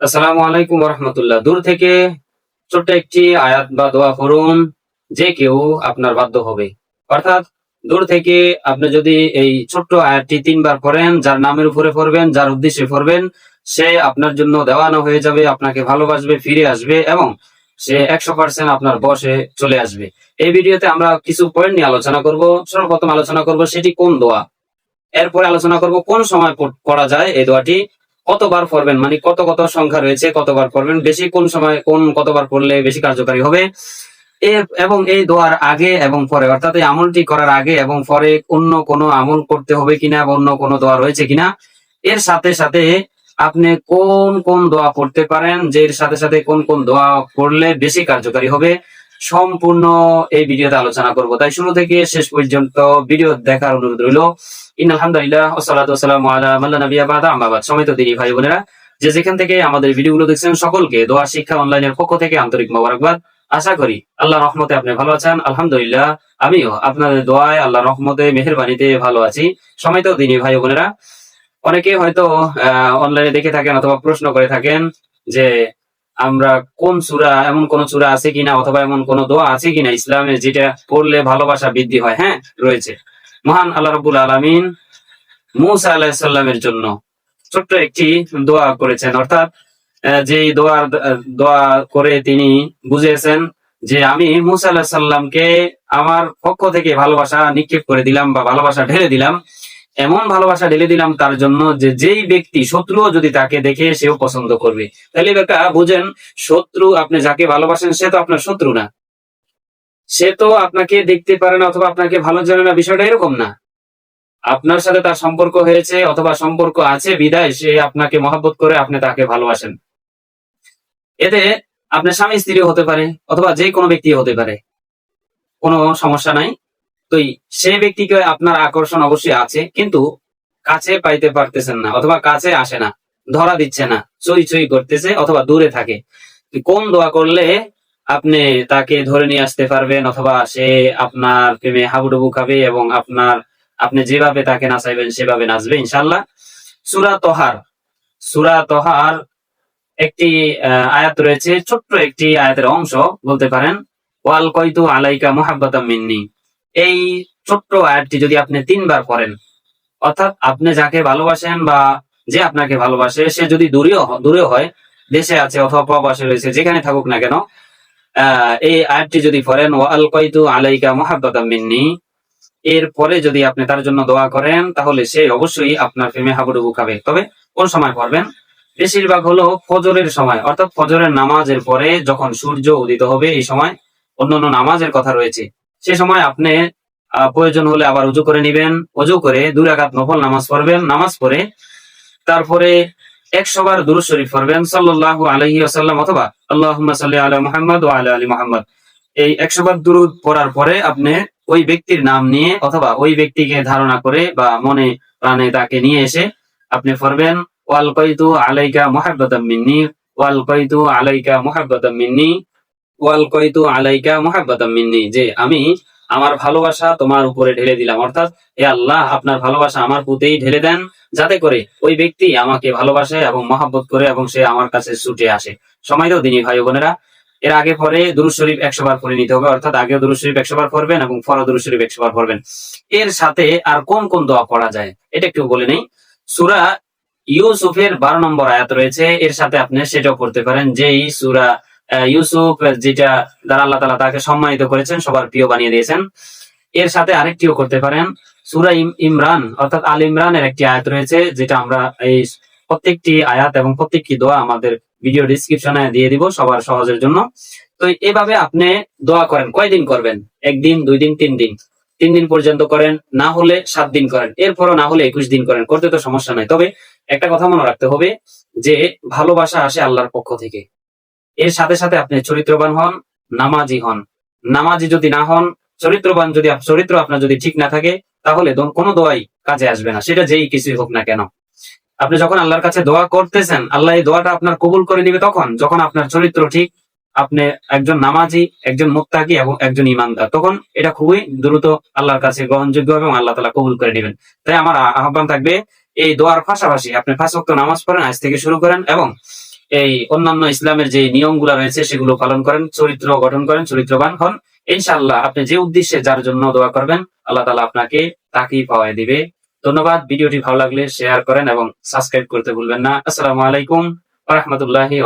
আসসালামু আলাইকুম রহমতুল্লাহ দূর থেকে ছোট্ট একটি আয়াত বা দোয়া করুন যে কেউ আপনার বাধ্য হবে। অর্থাৎ দূর থেকে আপনি যদি এই ছোট্ট আয়াতটি তিনবার পড়েন, যার নামের উপরে পড়বেন, যার উদ্দেশ্যে পড়বেন, সে আপনার জন্য দেওয়ানো হয়ে যাবে, আপনাকে ভালোবাসবে, ফিরে আসবে এবং সে একশো পার্সেন্ট আপনার বসে চলে আসবে। এই ভিডিওতে আমরা কিছু পয়েন্ট নিয়ে আলোচনা করব। সর্বপ্রথম আলোচনা করব সেটি কোন দোয়া? এরপরে আলোচনা করব কোন সময় পড়- যায় এই দোয়াটি। কতবার পড়বেন? মানে কত কত সংখ্যা রয়েছে, কতবার পড়বেন? বেশি কোন সময়, কোন কতবার পড়লে বেশি কার্যকারী হবে? এবং এই দোয়ার আগে এবং পরে, অর্থাৎ এই আমলটি করার আগে এবং পরে অন্য কোনো আমল করতে হবে কিনা বা অন্য কোনো দোয়া রয়েছে কিনা? এর সাথে সাথে আপনি কোন কোন দোয়া পড়তে পারেন, যে এর সাথে সাথে কোন কোন দোয়া পড়লে বেশি কার্যকারী হবে? সম্পূর্ণ এই ভিডিওতে আলোচনা করব। তাই শুরু থেকে শেষ পর্যন্ত ভিডিও দেখার অনুরোধ রইল। ইন আলহামদুলিল্লাহ বাদ সমিত দিনী ভাই বোনেরা, যে যেখান থেকে আমাদের ভিডিওগুলো দেখছেন সকলকে দোয়া, শিক্ষা, অনলাইনের পক্ষ থেকে আন্তরিক মোবারকবাদ। আশা করি আল্লাহ রহমতে আপনি ভালো আছেন। আলহামদুলিল্লাহ, আমিও আপনাদের দোয়ায় আল্লাহ রহমতে, মেহেরবানিতে ভালো আছি। সমিত দিনী ভাই বোনেরা। অনেকে হয়তো অনলাইনে দেখে থাকেন অথবা প্রশ্ন করে থাকেন যে আমরা কোন সূরা, এমন কোন সূরা আছে কিনা অথবা এমন কোন দোয়া আছে কিনা ইসলামে যেটা পড়লে ভালোবাসা বৃদ্ধি হয় হ্যাঁ? রয়েছে। মহান আল্লাহ রাব্বুল আলামিন মুসা আলাহিসাল্লামের জন্য ছোট্ট একটি দোয়া করেছেন। অর্থাৎ যে দোয়ার দোয়া করে তিনি বুঝিয়েছেন যে আমি মুসা আল্লাহ সাল্লামকে আমার পক্ষ থেকে ভালোবাসা নিক্ষেপ করে দিলাম বা ভালোবাসা ঢেলে দিলাম। এমন ভালোবাসা ঢেলে দিলাম তার জন্য যে যেই ব্যক্তি শত্রুও যদি তাকে দেখে সেও পছন্দ করবে। তাহলে বেকা বুঝেন, শত্রু আপনি যাকে ভালোবাসেন সে তো আপনার শত্রু না। সে তো আপনাকে দেখতে পারে না অথবা আপনাকে ভালো জানে না, বিষয়টা এরকম না। আপনার সাথে তার সম্পর্ক হয়েছে অথবা সম্পর্ক আছে, বিদায়, সে আপনাকে মহাব্বত করে আপনি তাকে ভালোবাসেন। এতে আপনার স্বামী স্ত্রী হতে পারে অথবা যে কোনো ব্যক্তি হতে পারে। কোনো সমস্যা নাই। তো সেই ব্যক্তিকে আপনার আকর্ষণ অবশ্যই আছে, কিন্তু কাছে পাইতে পারতেছেন না, অথবা কাছে আসে না, ধরা দিচ্ছে না, চই চই করতেছে অথবা দূরে থাকে। কোন দোয়া করলে আপনি তাকে ধরে নিয়ে আসতে পারবেন, অথবা সে আপনার প্রেমে হাবুডুবু খাবে এবং আপনার, আপনি যেভাবে তাকে নাচাইবেন সেভাবে নাচবে ইনশাল্লাহ সুরা তোহার সুরা তোহার একটি আয়াত রয়েছে, ছোট্ট একটি আয়াতের অংশ, বলতে পারেন, ওয়াল কয়তু আলাইকা মুহাব্বাতাম মিন্নি। এই ছোট্ট আয়াতটি যদি আপনি তিনবার পড়েন অর্থাৎ আপনি যাকে ভালোবাসেন বা যে আপনাকে ভালোবাসে, সে যদি দূরেও দূরেও হয়, দেশে আছে অথবা প্রবাসে রয়েছে, যেখানে থাকুক না কেন এই আয়াতটি যদি পড়েন ওয়াল কয়তু আলাইকা মুহাব্বাতাম মিন্নি এর পরে যদি আপনি তার জন্য দোয়া করেন, তাহলে সে অবশ্যই আপনার প্রেমে হাবুডুবু খাবে। তবে কোন সময় পড়বেন? বেশিরভাগ হলো ফজরের সময়, অর্থাৎ ফজরের নামাজের পরে যখন সূর্য উদিত হবে, এই সময় অন্যান্য নামাজের কথা রয়েছে। সে সময় আপনি প্রয়োজন হলে আবার উজু করে নিবেন। উজু করে দুই রাকাত নফল নামাজ পড়বেন। নামাজ পড়ে তারপরে একশো বার দুরূদ শরীফ পড়বেন, সাল্লাল্লাহু আলাইহি ওয়াসাল্লাম অথবা আল্লাহুম্মা সাল্লি আলা মুহাম্মদ ওয়া আলা আলি মুহাম্মদ। এই একশো বার দুরুদ পড়ার পরে আপনি ওই ব্যক্তির নাম নিয়ে অথবা ওই ব্যক্তিকে ধারণা করে বা মনে প্রাণে তাকে নিয়ে এসে আপনি পড়বেন, ওয়াল কয়তু আলাইকা মুহাব্বাতাম মিন্নি, ওয়াল কয়তু আলাইকা মুহাব্বাতাম মিন্নি। ওয়াল কয়তু আলাইকা মুহাব্বাতাম মিন্নি। যে আমি আমার ভালোবাসা তোমার উপরে ঢেলে দিলাম। অর্থাৎ এ আল্লাহ, আপনার ভালোবাসা আমার প্রতিই ঢেলে দেন, যাতে করে ওই ব্যক্তি আমাকে ভালোবাসে এবং মহাব্বত করে এবং সে আমার কাছে ছুটে আসে। সময় দাও দিনী ভাই বোনেরা। এর আগে পরে দুরুদ শরীফ একশো বার পরে নিতে হবে। অর্থাৎ আগেও দুরুদ শরীফ একশো বার পড়বেন এবং পরে দুরুদ শরীফ একশো বার পড়বেন। এর সাথে আর কোন কোন দোয়া পড়া যায়, এটা একটু বলে নেই। সুরা ইউসুফের বারো নম্বর আয়াত রয়েছে। এর সাথে আপনি সেটাও পড়তে পারেন। যেই সুরা ইউসুফ, যেটা দ্বারা আল্লাহ তালা তাকে সম্মানিত করেছেন, সবার প্রিয় বানিয়ে দিয়েছেন। এর সাথে আরেকটিও করতে পারেন। সুরা ইম- ইমরান, অর্থাৎ আল ইমরানের একটি আয়াত রয়েছে, যেটা আমরা এই প্রত্যেকটি আয়াত এবং প্রত্যেকটি দোয়া আমাদের ভিডিও ডিসক্রিপশনে দিয়ে দিব সবার সহজের জন্য। তো এভাবে আপনি দোয়া করেন। কয়দিন করবেন? একদিন, দুই দিন, তিন দিন? তিন দিন পর্যন্ত করেন, না হলে সাত দিন করেন। এরপরও না হলে একুশ দিন করেন। করতে তো সমস্যা নাই। তবে একটা কথা মনে রাখতে হবে যে, ভালোবাসা আসে আল্লাহর পক্ষ থেকে। এর সাথে সাথে আপনি চরিত্রবান হন, নামাজি হন। নামাজি যদি না হন, চরিত্রবান যদি চরিত্র আপনার যদি ঠিক না থাকে, তাহলে কোনো দোয়াই কাজে আসবে না। সেটা যেই কিছুই হোক না কেন। আপনি যখন আল্লাহর কাছে দোয়া করতেছেন, আল্লাহ এই দোয়াটা আপনার কবুল করে নিবে তখন, যখন আপনার চরিত্র ঠিক, আপনি একজন নামাজি, একজন মুত্তাকি এবং একজন ইমানদার, তখন এটা খুবই দ্রুত আল্লাহর কাছে গ্রহণযোগ্য হবে এবং আল্লাহ তালা কবুল করে নেবেন। তাই আমার আহ্বান থাকবে, এই দোয়ার পাশাপাশি আপনি ওয়াক্ত নামাজ পড়েন, আজ থেকে শুরু করেন এবং এই অন্যান্য ইসলামের যে নিয়মগুলো রয়েছে, সেগুলো পালন করেন, চরিত্র গঠন করেন, চরিত্রবান হন। ইনশাল্লাহ আপনি যে উদ্দেশ্যে যার জন্য দোয়া করবেন, আল্লাহ তালা আপনাকে তাকেই পাওয়ায় দিবে। ধন্যবাদ, ভিডিওটি ভালো লাগলে শেয়ার করেন এবং সাবস্ক্রাইব করতে ভুলবেন না। আসসালামু আলাইকুম রহমতুল্লাহি